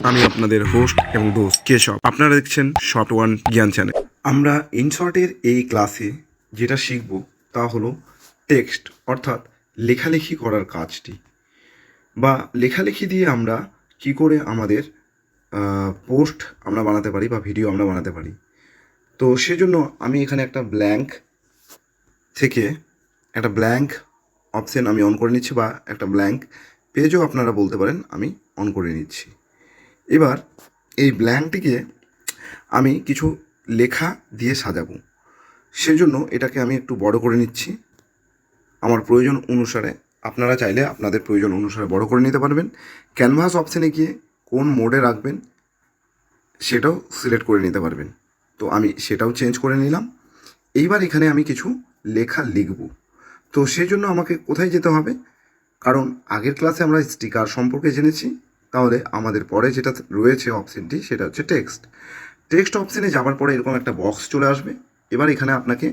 আমি আপনাদের হোস্ট এবং দোস্ত কেশব। আপনারা দেখছেন শর্ট ওয়ান জ্ঞান চ্যানেল আমরা ইনশর্টের এই ক্লাসে যেটা শিখব তা হলো টেক্সট, অর্থাৎ লেখালেখি করার কাজটি। বা লেখালেখি দিয়ে আমরা কি করে আমাদের পোস্ট আমরা বানাতে পারি বা ভিডিও আমরা বানাতে পারি। তো সেজন্য আমি এখানে একটা ব্ল্যাঙ্ক থেকে একটা ব্ল্যাঙ্ক অপশান আমি অন করে নিচ্ছি বা একটা ব্ল্যাঙ্ক পেজও আপনারা বলতে পারেন আমি অন করে নিচ্ছি। এবার এই ব্ল্যাঙ্কটিকে আমি কিছু লেখা দিয়ে সাজাবো। সেজন্য এটাকে আমি একটু বড় করে নিচ্ছি। আমার প্রয়োজন অনুসারে আপনারা চাইলে আপনাদের প্রয়োজন অনুসারে বড় করে নিতে পারবেন। ক্যানভাস অপশানে গিয়ে কোন মোডে রাখবেন সেটাও সিলেক্ট করে নিতে পারবেন। তো আমি সেটাও চেঞ্জ করে নিলাম। এইবার এখানে আমি কিছু লেখা লিখব। তো সেই জন্য আমাকে কোথায় যেতে হবে? কারণ আগের ক্লাসে আমরা স্টিকার সম্পর্কে জেনেছি। তাহলে আমাদের পরে যেটা রয়েছে অপশানটি সেটা হচ্ছে টেক্সট টেক্সট অপশানে যাওয়ার পরে এরকম একটা বক্স চলে আসবে। এবার এখানে আপনাকে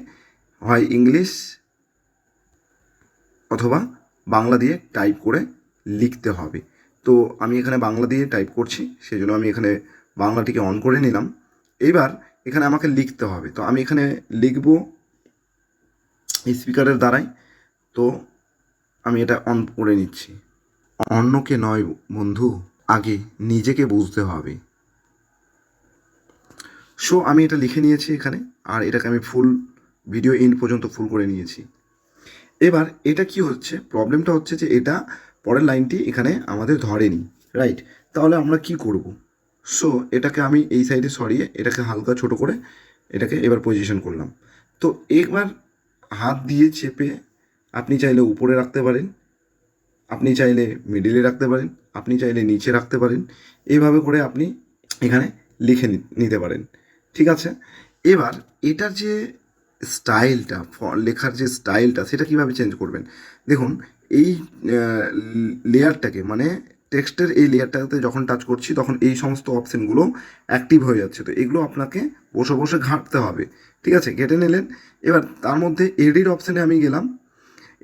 হয় ইংলিশ অথবা বাংলা দিয়ে টাইপ করে লিখতে হবে। তো আমি এখানে বাংলা দিয়ে টাইপ করছি সেই জন্য আমি এখানে বাংলাটিকে অন করে নিলাম। এবার এখানে আমাকে লিখতে হবে। তো আমি এখানে লিখব স্পিকারের দ্বারাই। তো আমি এটা অন করে নিচ্ছি। অন্যকে নয় বন্ধু, আগে নিজেকে বুঝতে হবে। সো আমি এটা লিখে নিয়েছি এখানে, আর এটাকে আমি ফুল ভিডিও এন্ড পর্যন্ত ফুল করে নিয়েছি। এবার এটা কি হচ্ছে? প্রবলেমটা হচ্ছে যে এটা পরের লাইনটি এখানে আমাদের ধরেনি রাইট তাহলে আমরা কি করব? সো এটাকে আমি এই সাইডে সরিয়ে এটাকে হালকা ছোট করে এটাকে এবার পজিশন করলাম। তো, একবার হাত দিয়ে চেপে আপনি চাইলে উপরে রাখতে পারেন আপনি চাইলে মিডিলে রাখতে পারেন, আপনি চাইলে নিচে রাখতে পারেন। এইভাবে করে আপনি এখানে লিখে নিতে পারেন। ঠিক আছে? এবার এটার যে স্টাইলটা লেখার যে স্টাইলটা সেটা কীভাবে চেঞ্জ করবেন? দেখুন, এই লেয়ারটাকে মানে টেক্সটের এই লেয়ারটাতে যখন টাচ করছি, তখন এই সমস্ত অপশানগুলো অ্যাক্টিভ হয়ে যাচ্ছে। তো এগুলো আপনাকে বসে বসে ঘাঁটতে হবে। ঠিক আছে? কেটে নিলেন। এবার তার মধ্যে এডিট অপশানে আমি গেলাম।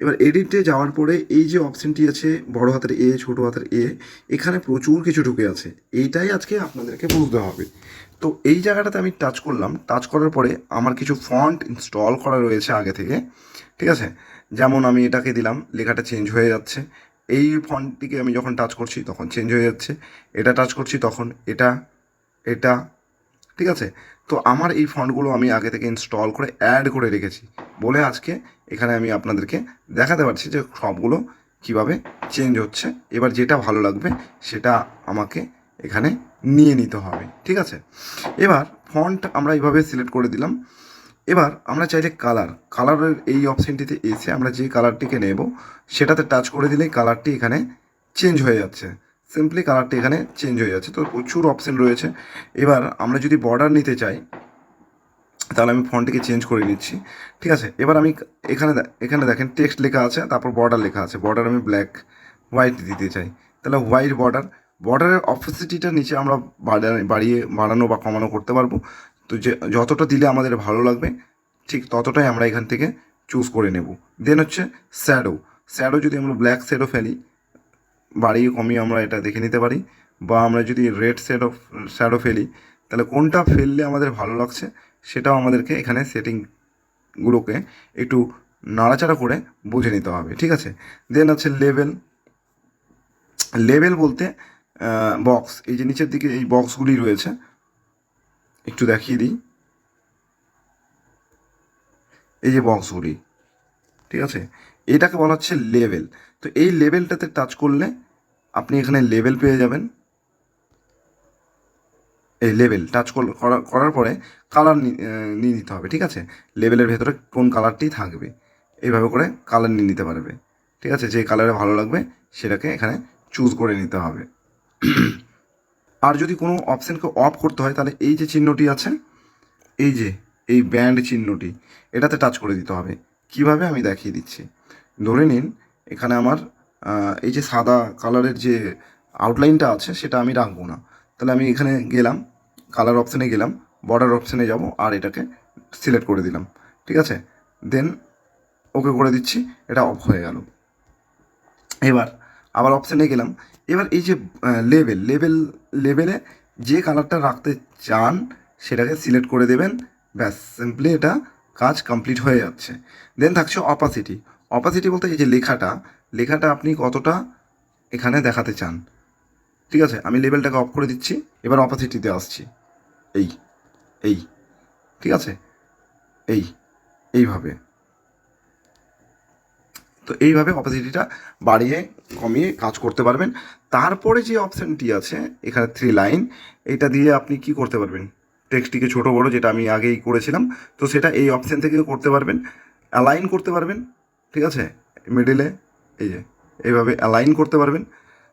এবার এডিটে যাওয়ার পরে এই যে অপশনটি আছে, বড় হাতের এ ছোট হাতের এ এখানে প্রচুর কিছু ঢুকে আছে। এইটাই আজকে আপনাদেরকে বুঝতে হবে। তো এই জায়গাটাতে আমি টাচ করলাম। টাচ করার পরে আমার কিছু ফন্ট ইনস্টল করা রয়েছে আগে থেকে। ঠিক আছে? যেমন আমি এটাকে দিলাম, লেখাটা চেঞ্জ হয়ে যাচ্ছে। এই ফন্টটিকে আমি যখন টাচ করছি, তখন চেঞ্জ হয়ে যাচ্ছে। এটা টাচ করছি, তখন এটা এটা ঠিক আছে? তো আমার এই ফন্টগুলো আমি আগে থেকে ইনস্টল করে অ্যাড করে রেখেছি। বলে আজকে এখানে আমি আপনাদেরকে দেখাতে পারছি যে সবগুলো কীভাবে চেঞ্জ হচ্ছে। এবার যেটা ভালো লাগবে সেটা আমাকে এখানে নিয়ে নিতে হবে। ঠিক আছে? এবার ফন্ট আমরা এইভাবে সিলেক্ট করে দিলাম। এবার আমরা চাইলে কালার কালারের এই অপশনটিতে এসে আমরা যে কালারটিকে নেব, সেটাতে টাচ করে দিলেই কালারটি এখানে চেঞ্জ হয়ে যাচ্ছে। সিম্পলি কালারটি এখানে চেঞ্জ হয়ে যাচ্ছে, তো প্রচুর অপশন রয়েছে। এবার আমরা যদি বর্ডার নিতে চাই, তাহলে আমি ফন্টটিকে চেঞ্জ করে নিচ্ছি। ঠিক আছে? এবার আমি এখানে এখানে দেখেন টেক্সট লেখা আছে, তারপর বর্ডার লেখা আছে। বর্ডার আমি ব্ল্যাক হোয়াইট দিতে চাই। তাহলে হোয়াইট বর্ডার বর্ডারের অপোসিটিটা নিচে আমরা বাড়া- বাড়িয়ে, বাড়ানো বা কমানো করতে পারব। তো যে যতটা দিলে আমাদের ভালো লাগবে, ঠিক ততটাই আমরা এখান থেকে চুজ করে নেব। দেন হচ্ছে স্যাডো স্যাডো যদি আমরা ব্ল্যাক শ্যাডো ফেলি বাড়িয়ে কমিয়ে আমরা এটা দেখে নিতে পারি বা আমরা যদি রেড শ্যাডো শ্যাডো ফেলি, তাহলে কোনটা ফেললে আমাদের ভালো লাগছে সেটাও আমাদেরকে এখানে সেটিংগুলোকে একটু নাড়াচাড়া করে বুঝে নিতে হবে, ঠিক আছে? দেন আছে লেভেল লেভেল বলতে বক্স এই যে নিচের দিকে এই বক্সগুলি রয়েছে, একটু দেখিয়ে দিই। এই যে বক্সগুলি ঠিক আছে? এটাকে বলা হচ্ছে লেভেল তো এই লেভেলটাতে টাচ করলে আপনি এখানে লেভেল পেয়ে যাবেন। এই লেভেল টাচ করার পরে কালার নিয়ে নিতে হবে, ঠিক আছে? লেভেলের ভেতরে কোন কালারটি থাকবে, এইভাবে করে কালার নিয়ে নিতে পারবে। ঠিক আছে? যে কালারে ভালো লাগবে, সেটাকে এখানে চুজ করে নিতে হবে। আর যদি কোনো অপশানকে অফ করতে হয়, তাহলে এই যে চিহ্নটি আছে, এই যে, এই ব্যান্ড চিহ্নটি, এটাতে টাচ করে দিতে হবে। কীভাবে আমি দেখিয়ে দিচ্ছি? ধরে নিন, এখানে আমার এই যে সাদা কালারের যে আউটলাইনটা আছে, সেটা আমি রাখব না। তাহলে আমি এখানে গেলাম কালার অপশানে গেলাম বর্ডার অপশানে যাব, আর এটাকে সিলেক্ট করে দিলাম। ঠিক আছে? দেন ওকে করে দিচ্ছি, এটা অফ হয়ে গেল। এবার, আবার অপশানে গেলাম। এবার এই যে লেভেল লেভেল লেভেলে যে কালারটা রাখতে চান, সেটাকে সিলেক্ট করে দেবেন। ব্যাস সিম্পলি এটা কাজ কমপ্লিট হয়ে যাচ্ছে। দেন থাকছে অপাসিটি অপাসিটি বলতে এই যে লেখাটা লেখাটা আপনি কতটা এখানে দেখাতে চান। ঠিক আছে? আমি লেভেলটাকে অফ করে দিচ্ছি, এবার অপাসিটিতে আসছি। এই এই, ঠিক আছে? এই, এইভাবে। তো এইভাবে অপাসিটিটা বাড়িয়ে, কমিয়ে কাজ করতে পারবেন। তারপরে যে অপশানটি আছে, এখানে থ্রি লাইন এটা দিয়ে আপনি কি করতে পারবেন? টেক্সটটিকে ছোট বড়, যেটা আমি আগেই করেছিলাম। তো সেটা এই অপশান থেকে করতে পারবেন। অ্যালাইন করতে পারবেন, ঠিক আছে? মিডিলে এই যে, এইভাবে অ্যালাইন করতে পারবেন।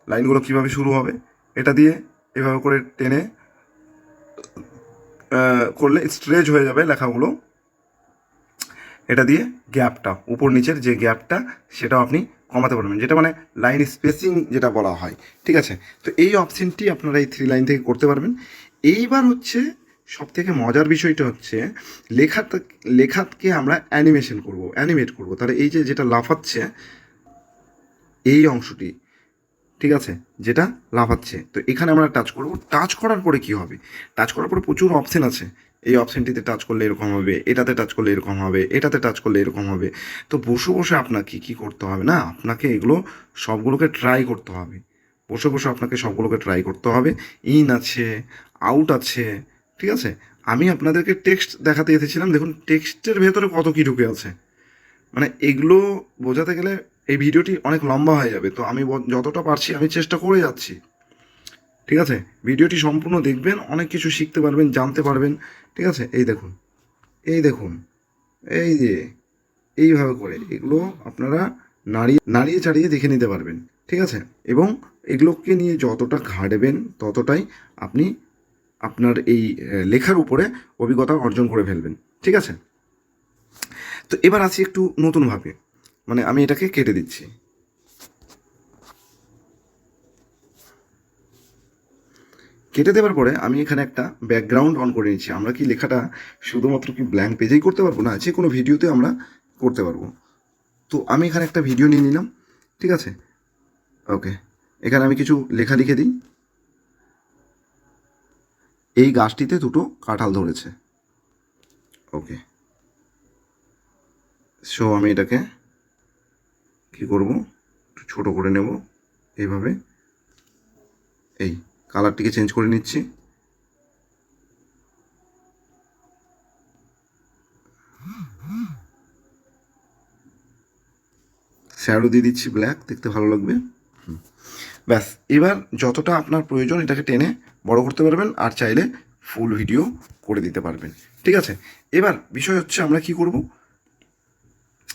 লাইনগুলো কীভাবে শুরু হবে, এটা দিয়ে এভাবে করে টেনে করলে স্ট্রেচ হয়ে যাবে লেখাগুলো। এটা দিয়ে গ্যাপটা উপর নিচের যে গ্যাপটা সেটাও আপনি কমাতে পারবেন। যেটা মানে লাইন স্পেসিং যেটা বলা হয়, ঠিক আছে? তো এই অপশানটি আপনারা এই থ্রি লাইন থেকে করতে পারবেন। এইবার হচ্ছে সব থেকে মজার বিষয়টা হচ্ছে লেখাটা লেখাকে আমরা অ্যানিমেশন করব অ্যানিমেট করব। তাহলে এই যে যেটা লাফাচ্ছে, এই অংশটি, ঠিক আছে? যেটা লাফাচ্ছে। তো এখানে আমরা টাচ করব। টাচ করার পরে কি হবে? টাচ করার পরে প্রচুর অপশন আছে। এই অপশনটিতে টাচ করলে এরকম হবে, এটাতে টাচ করলে এরকম হবে, এটাতে টাচ করলে এরকম হবে। তো বসে বসে আপনাকে কি করতে হবে না? আপনাকে এগুলো সবগুলোকে ট্রাই করতে হবে। বসে বসে আপনাকে সবগুলোকে ট্রাই করতে হবে। ইন আছে আউট আছে ঠিক আছে? আমি আপনাদেরকে টেক্সট দেখাতে এসেছিলাম। দেখুন টেক্সটের ভেতরে কত কী ঢুকে আছে। মানে এগুলো বোঝাতে গেলে এই ভিডিওটি অনেক লম্বা হয়ে যাবে। তো আমি যতটা পারছি আমি চেষ্টা করে যাচ্ছি। ঠিক আছে? ভিডিওটি সম্পূর্ণ দেখবেন, অনেক কিছু শিখতে পারবেন, জানতে পারবেন। ঠিক আছে? এই দেখুন। এই দেখুন। এই যে, এইভাবে করে এগুলো আপনারা নাড়িয়ে নাড়িয়ে চাড়িয়ে দেখে নিতে পারবেন। ঠিক আছে? এবং এগুলোকে নিয়ে যতটা ঘাটবেন, ততটাই আপনি আপনার এই লেখার উপরে অভিজ্ঞতা অর্জন করে ফেলবেন। ঠিক আছে? তো এবার আসি একটু নতুনভাবে মানে আমি এটাকে কেটে দিচ্ছি। কেটে দেওয়ার পরে আমি এখানে একটা ব্যাকগ্রাউন্ড অন করে নিচ্ছি। আমরা কি লেখাটা শুধুমাত্র কি ব্ল্যাঙ্ক পেজেই করতে পারব? না, যে কোনো ভিডিওতে আমরা করতে পারব। তো আমি এখানে একটা ভিডিও নিয়ে নিলাম। ঠিক আছে? ওকে এখানে আমি কিছু লেখা লিখে দিই। এই গাছটিতে দুটো কাঁঠাল ধরেছে। ওকে। সো আমি এটাকে কি করব? একটু ছোটো করে নেব। এইভাবে। এই কালারটিকে চেঞ্জ করে নিচ্ছি। শ্যাডো দিয়ে দিচ্ছি ব্ল্যাক দেখতে ভালো লাগবে। ব্যাস, এবার যতটা আপনার প্রয়োজন এটাকে টেনে বড় করতে পারবেন আর চাইলে ফুল ভিডিও করে দিতে পারবেন। ঠিক আছে? এবার বিষয় হচ্ছে আমরা কি করব?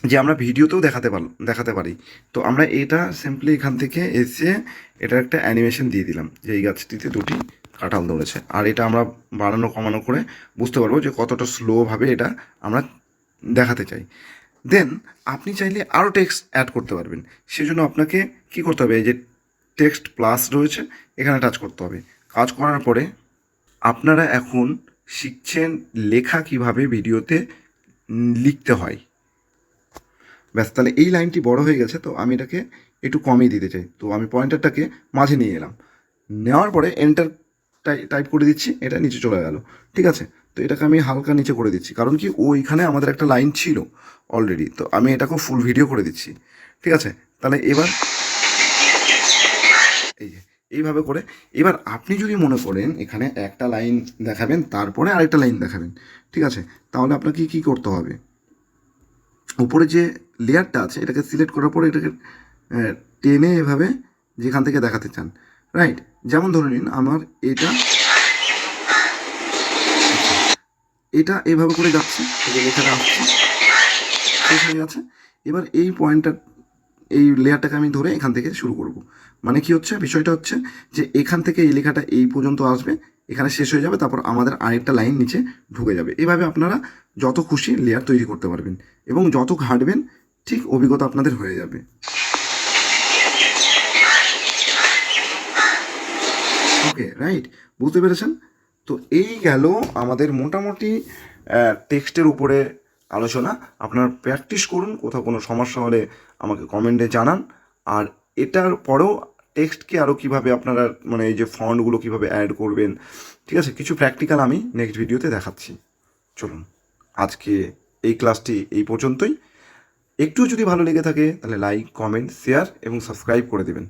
যে আমরা ভিডিওতেও দেখাতে পার দেখাতে পারি। তো আমরা এটা সিম্পলি এখান থেকে এসে এটা একটা অ্যানিমেশন দিয়ে দিলাম যে এই গাছটিতে দুটি কাঁঠাল ধরেছে। আর এটা আমরা বাড়ানো কমানো করে বুঝতে পারব যে কতটা স্লোভাবে এটা আমরা দেখাতে চাই। দেন আপনি চাইলে আরও টেক্সট অ্যাড করতে পারবেন। সেজন্য আপনাকে কি করতে হবে? এই যে টেক্সট প্লাস রয়েছে, এখানে টাচ করতে হবে। কাজ করার পরে আপনারা এখন শিখছেন লেখা কীভাবে ভিডিওতে লিখতে হয়। ব্যাস, তাহলে এই লাইনটি বড় হয়ে গেছে, তো আমি এটাকে একটু কমিয়ে দিতে চাই। তো আমি পয়েন্টারটাকে মাঝে নিয়ে এলাম। নেওয়ার পরে এন্টার টাইপ করে দিচ্ছি, এটা নিচে চলে গেল। ঠিক আছে? তো এটাকে আমি হালকা নিচে করে দিচ্ছি, কারণ কি ওইখানে আমাদের একটা লাইন ছিল অলরেডি তো আমি এটাকেও ফুল ভিডিও করে দিচ্ছি। ঠিক আছে? তাহলে এবার এই যে এইভাবে করে। এবার আপনি যদি মনে করেন এখানে একটা লাইন দেখাবেন, তারপরে আরেকটা লাইন দেখাবেন, ঠিক আছে? তাহলে আপনাকে কি করতে হবে? উপরে যে লেয়ারটা আছে, এটাকে সিলেক্ট করার পরে এটাকে টেনে এভাবে যেখান থেকে দেখাতে চান, রাইট? যেমন ধরে নিন, আমার এটা এটা এভাবে করে যাচ্ছে লেখাটা আসছে হয়ে এবার এই পয়েন্টটা এই লেয়ারটাকে আমি ধরে এখান থেকে শুরু করব। মানে কি হচ্ছে? বিষয়টা হচ্ছে যে এখান থেকে এই লেখাটা এই পর্যন্ত আসবে, এখানে শেষ হয়ে যাবে, তারপর আমাদের আরেকটা লাইন নিচে ঢুকে যাবে। এভাবে আপনারা যত খুশি লেয়ার তৈরি করতে পারবেন এবং যত ঘাটবেন, ঠিক অভিজ্ঞতা আপনাদের হয়ে যাবে। ওকে রাইট বুঝতে পেরেছেন? তো এই গেল আমাদের মোটামুটি টেক্সটের উপরে আলোচনা, আপনার প্র্যাকটিস করুন, কোথাও কোনো সমস্যা হলে আমাকে কমেন্টে জানান। আর এটার পরেও টেক্সটকে আরও কীভাবে আপনারা মানে এই যে ফন্টগুলো কীভাবে অ্যাড করবেন, ঠিক আছে? কিছু প্র্যাকটিক্যাল আমি নেক্সট ভিডিওতে দেখাচ্ছি। চলুন, আজকে এই ক্লাসটি এই পর্যন্তই। একটু যদি ভালো লেগে থাকে, তাহলে লাইক কমেন্ট শেয়ার এবং সাবস্ক্রাইব করে দেবেন।